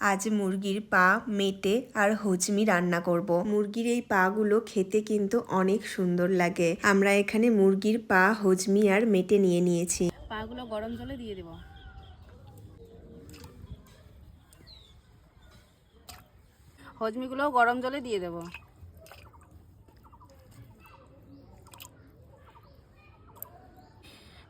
আজ মুরগির পা মেটে আর হজমি রান্না করব। মুরগির এই পাগুলো খেতে কিন্তু অনেক সুন্দর লাগে। আমরা এখানে মুরগির পা, হজমি আর মেটে নিয়ে নিয়েছি। পাগুলো গরম জলে দিয়ে দেব। হজমিগুলো গরম জলে দিয়ে দেব।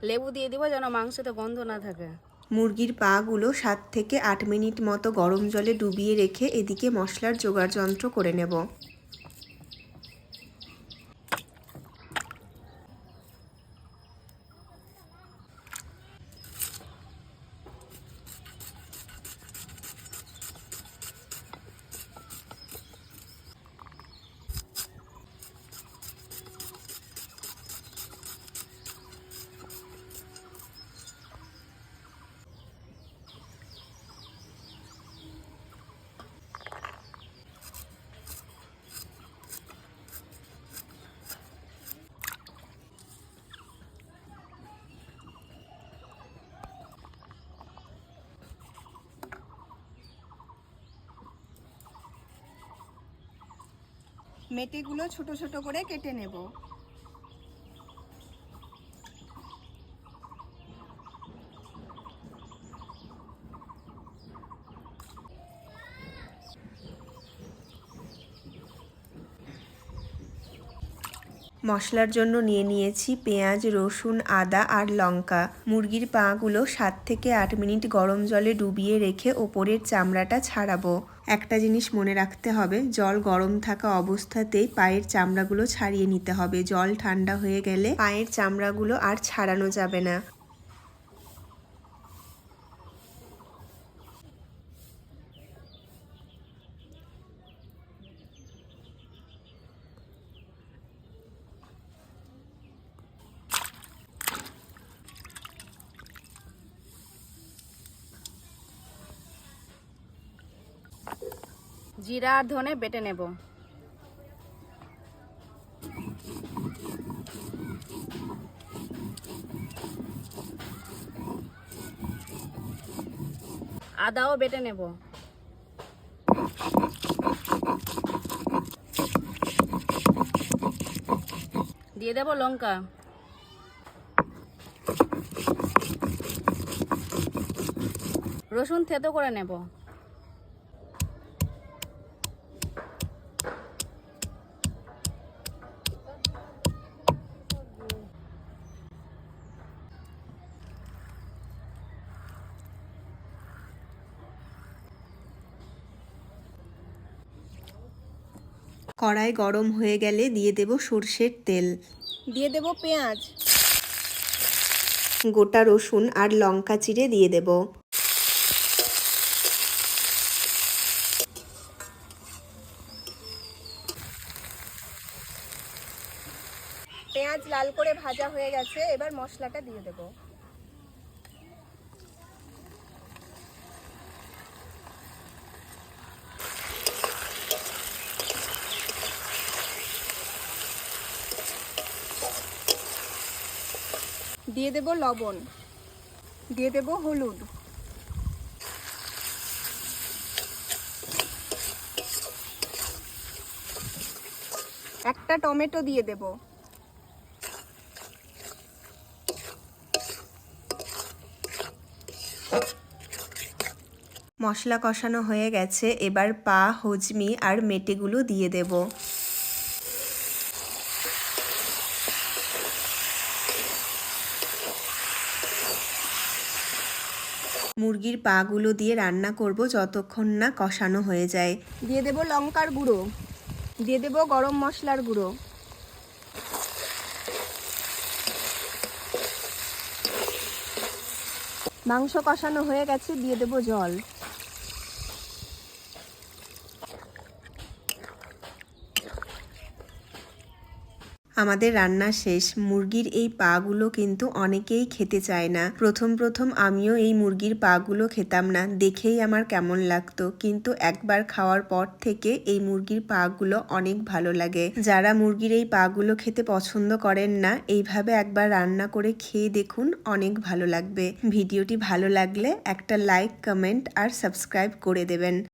লেবু দিয়ে দিব যেন মাংসতে গন্ধ না থাকে। মুরগির পাগুলো সাত থেকে আট মিনিট মতো গরম জলে ডুবিয়ে রেখে এদিকে মশলার জোগাড় যন্ত্র করে নেব। মেটেগুলো ছোট ছোট করে কেটে নেব। মশলার জন্য নিয়ে নিয়েছি পেঁয়াজ, রসুন, আদা আর লঙ্কা। মুরগির পাগুলো সাত থেকে আট মিনিট গরম জলে ডুবিয়ে রেখে ওপরের চামড়াটা ছাড়াবো। একটা জিনিস মনে রাখতে হবে, জল গরম থাকা অবস্থাতেই পায়ের চামড়াগুলো ছাড়িয়ে নিতে হবে। জল ঠান্ডা হয়ে গেলে পায়ের চামড়াগুলো আর ছাড়ানো যাবে না। জিরা আর ধনে বেটে নেব। আদাও বেটে নেব। দিয়ে দেব লঙ্কা। রসুন থেতো করে নেব। কড়াই গরম হয়ে গেলে দিয়ে দেব সর্ষের তেল। দিয়ে দেব পেঁয়াজ। গোটা রসুন আর লঙ্কা চিড়ে দিয়ে দেব। পেঁয়াজ লাল করে ভাজা হয়ে গেছে এবার মশলাটা দিয়ে দেব। দিয়ে দেব লবণ, দিয়ে দেব হলুদ। একটা টমেটো দিয়ে দেবো। মশলা কষানো হয়ে গেছে, এবার পা, হজমি আর মেটেগুলো দিয়ে দেব। মুরগির পাগুলো দিয়ে রান্না করব যতক্ষণ না কষানো হয়ে যায়। দিয়ে দেব লঙ্কার গুঁড়ো। দিয়ে দেব গরম মশলার গুঁড়ো। মাংস কষানো হয়ে গেছে, দিয়ে দেব জল। আমাদের রান্না শেষ। মুরগির এই পাগুলো কিন্তু অনেকেই খেতে চায় না। প্রথম প্রথম আমিও এই মুরগির পাগুলো খেতাম না। দেখেই আমার কেমন লাগতো। কিন্তু একবার খাওয়ার পর থেকে এই মুরগির পাগুলো অনেক ভালো লাগে। যারা মুরগির এই পাগুলো খেতে পছন্দ করেন না, এইভাবে একবার রান্না করে খেয়ে দেখুন অনেক ভালো লাগবে। ভিডিওটি ভালো লাগলে একটা লাইক, কমেন্ট আর সাবস্ক্রাইব করে দেবেন।